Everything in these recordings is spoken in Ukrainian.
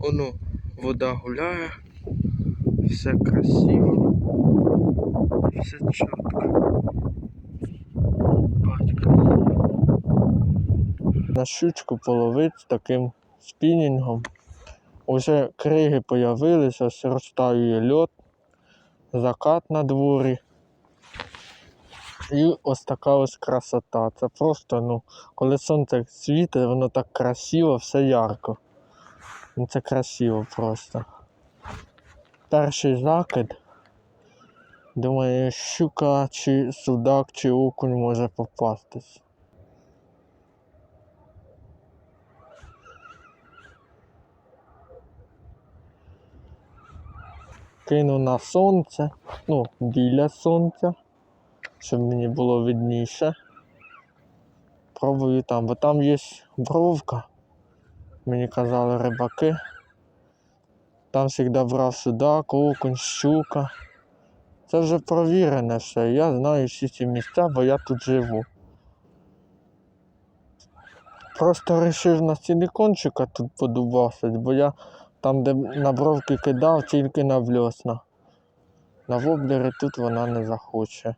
Воно вода гуляє, все красиво, все чітко. На щучку половить таким спінінгом. Уже криги появилися, ось розтаює льот, закат на дворі. І ось така ось красота. Це просто, ну, коли сонце світить, воно так красиво, все ярко. Ну, це красиво просто. Перший закид. Думаю, щука чи судак, чи окунь може попастись. Кину на сонце, ну, біля сонця, щоб мені було видніше. Пробую там, бо там є бровка. Мені казали рибаки. Там завжди брав судак, окунь, щука. Це вже провірене все. Я знаю всі ці місця, бо я тут живу. Просто вирішив на силікончика тут подубасить, бо я там, де на бровки кидав, тільки на вльосна. На воблери тут вона не захоче.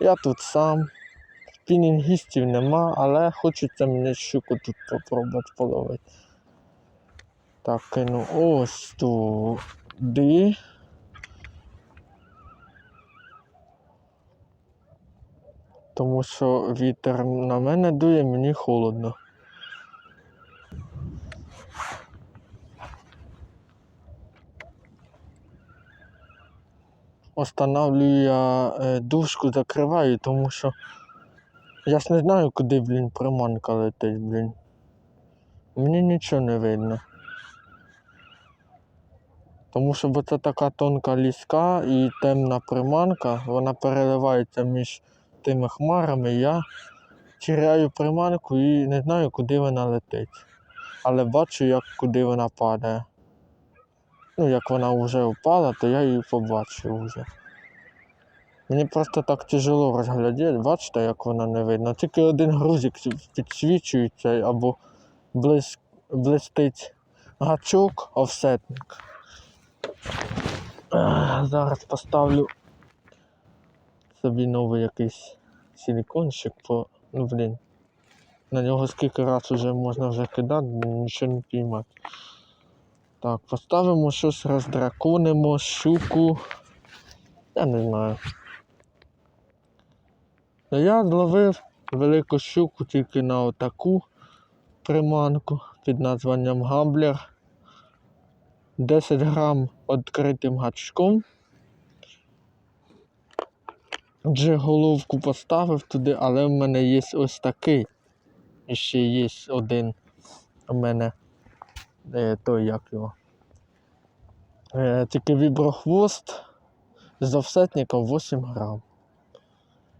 Я тут сам. Спінінгістів нема, але хочеться мені щуку тут попробувати половити. Так, кину ось туди. Тому що вітер на мене дує, мені холодно. Останавливаю я е, дужку, закриваю, тому що я ж не знаю, куди, блін, приманка летить, блін. Мені нічого не видно. Тому що бо це така тонка ліска і темна приманка, вона переливається між тими хмарами. Я тіряю приманку і не знаю, куди вона летить. Але бачу, як куди вона падає. Ну, як вона вже впала, то я її побачив вже. Мені просто так тяжело розглядіти, бачите, як вона не видно. Тільки один грузик підсвічується або блис... блистить гачок, офсетник. Зараз поставлю собі новий якийсь силікончик, бо, ну блін. На нього скільки раз вже можна вже кидати, нічого не піймати. Так, поставимо щось, роздраконимо, щуку. Я не знаю. Я зловив велику щуку тільки на отаку приманку під названням гамблер. 10 грам відкритим гачком. Джиголовку поставив туди, але в мене є ось такий. І ще є один у мене е, той як його. Е, тільки віброхвост з офсетником 8 грам.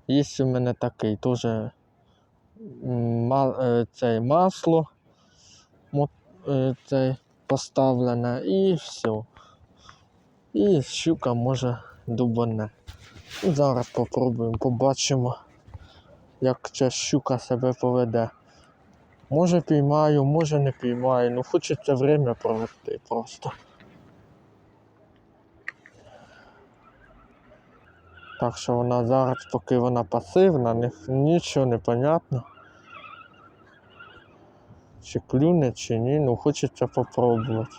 Є у мене такий теж е, цей масло е, цей поставлене і все. І щука може дубане. Зараз попробуємо, побачимо, як ця щука себе поведе. Може піймаю, може не піймаю. Ну хочеться время провести просто. Так що вона зараз, поки вона пасивна, нічого не понятно. Чи клюне, чи ні, ну хочеться попробувати.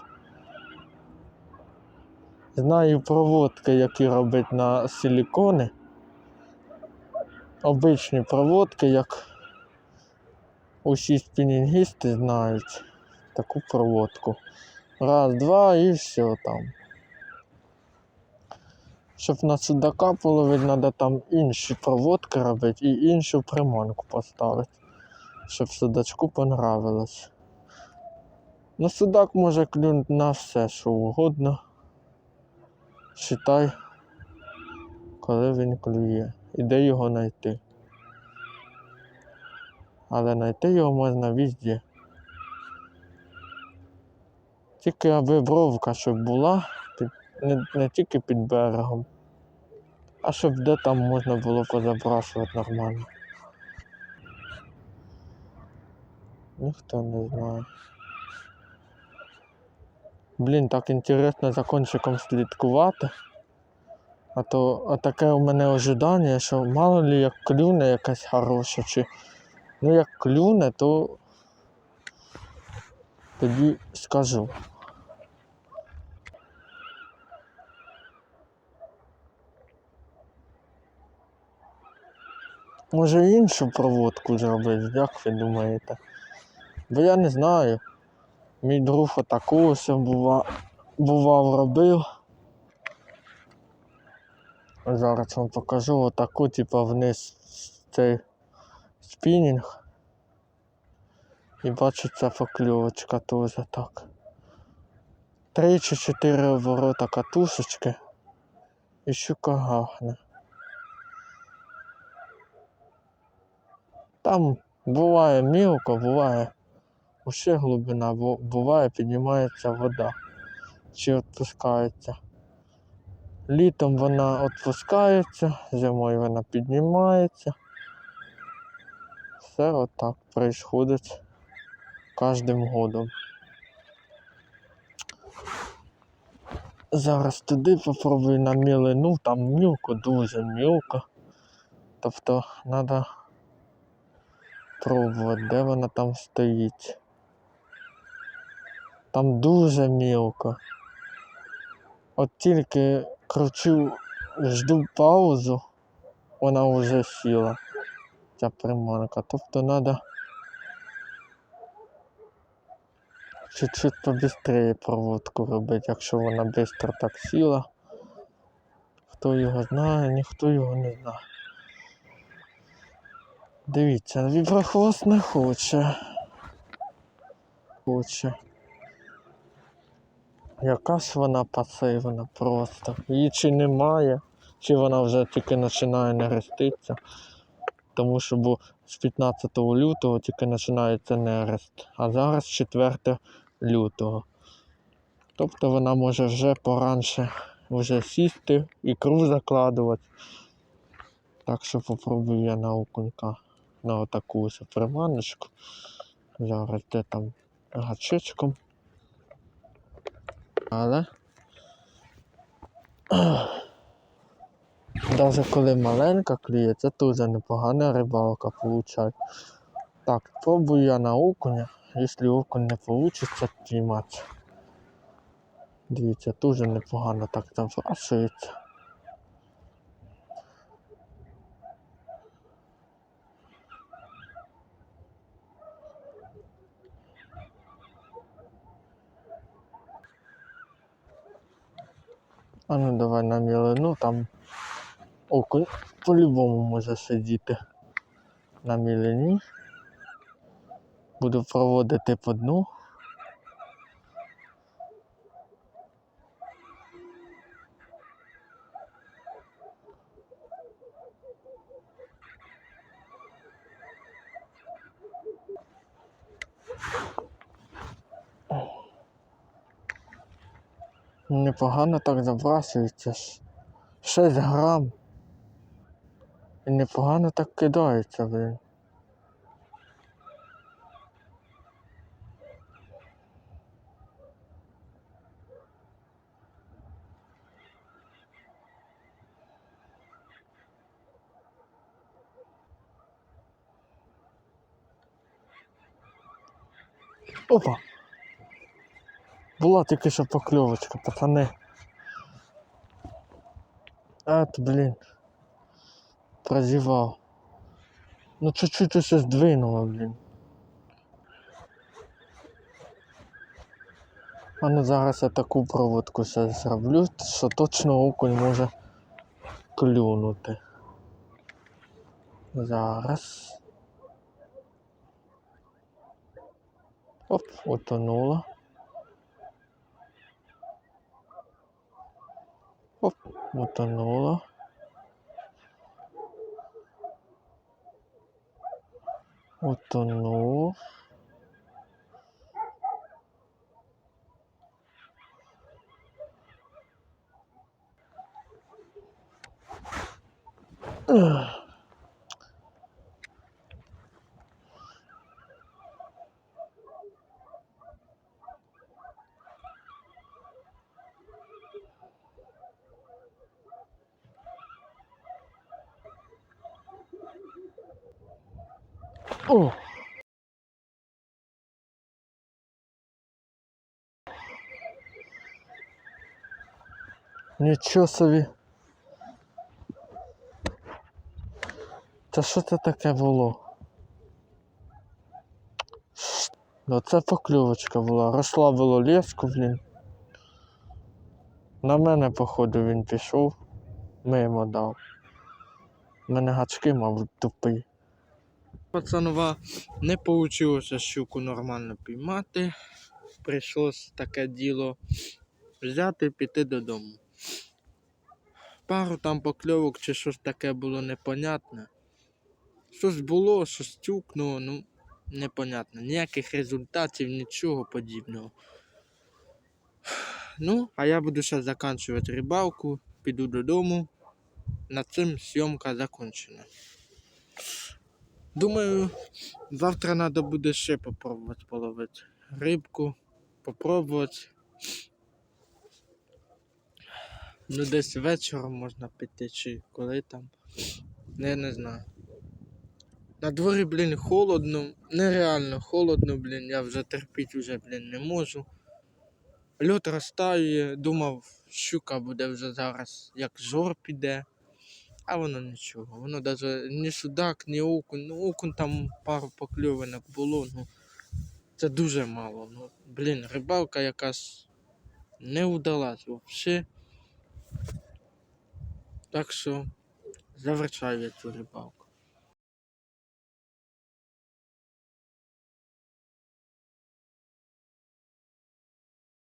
Знаю проводки, які роблять на силікони. Обичні проводки, як усі спінінгісти знають таку проводку. Раз, два і все там. Щоб на судака половити, треба там інші проводки робити і іншу приманку поставити, щоб судачку понравилось. Ну, судак може клюнути на все, що угодно. Читай, коли він клює і де його знайти. Але знайти його можна везде. Тільки аби бровка, щоб була, не, не тільки під берегом, а щоб де там можна було позабрашувати нормально. Ніхто не знає. Блін, так інтересно за кончиком слідкувати. А то а таке у мене ожидання, що мало ли як клюне якась хороша, чи ну як клюне, то тоді скажу. Може іншу проводку зробити, як ви думаєте? Бо я не знаю. Мій друг отаку бува, бував робив. Зараз вам покажу отаку, типу, вниз цей спінінг. І бачу, ця покльовочка теж так. Три чи чотири оборота катушечки і щука гахне. Там буває мілко, буває ще глибина, бу- буває піднімається вода чи відпускається. Літом вона відпускається, зимою вона піднімається. Все отак відбувається кожним годом. Зараз туди попробую на мілину, там мілко, дуже мілко. Тобто треба пробувати, де вона там стоїть. Там дуже мілко. От тільки кручу, жду паузу, вона вже сіла. Ця приманка. Тобто треба чуть-чуть побыстрее проводку робити, якщо вона швидко так сіла. Хто його знає, ніхто його не знає. Дивіться, віброхвост не хоче. Хоче. Яка ж вона пасивна просто. Її чи немає, чи вона вже тільки починає нереститися. Тому що бо з 15 лютого тільки починається нерест, а зараз 4 лютого. Тобто вона може вже поранше вже сісти, ікру закладувати. Так що попробую я на на отаку ось приманочку. Зараз де там гачечком. Але навіть коли маленька клює, це дуже непогана рибалка виходить. Так, пробую я на окуня, якщо окунь не вийде піймати. Дивіться, дуже непогано так там забрасується. А ну давай на мілину, там око по-любому може сидіти на мілині. Буду проводити по дну. Непогано так забрасується. ж. 6 грам. І непогано так кидається, блін. Опа! Була тільки що покльовочка, пацани. Ет, блін. Прозівав. Ну чуть-чуть усе здвинуло, блін. А ну зараз я таку проводку ще зроблю, що точно окунь може клюнути. Зараз. Оп, Hop, wat dan de rollen. Wat dan nog? Ugh. О! Нічого собі. Та що це таке було? Ну це покльовочка була. Розслабило леску, блін. На мене, походу, він пішов. Мимо дав. У мене гачки, мабуть, тупі. Пацанова, не вийшло щуку нормально піймати. Прийшлось таке діло взяти і піти додому. Пару там покльовок чи щось таке було непонятне. Щось було, щось тюкнуло, ну, непонятно. Ніяких результатів, нічого подібного. Ну, а я буду зараз закінчувати рибалку, піду додому. На цим зйомка закончена. Думаю, завтра треба буде ще попробувати половити рибку, попробувати. Ну, десь вечором можна піти, чи коли там. Ну, Я не знаю. На дворі, блін, холодно, нереально холодно, блін, я вже терпіти вже, блін, не можу. Льот розтаює, думав, щука буде вже зараз, як жор піде. А воно нічого. Воно навіть ні судак, ні окунь. Ну, окунь там пару покльованок було, ну це дуже мало. Ну, блін, рибалка якась не удалась взагалі. Так що завершаю я цю рибалку.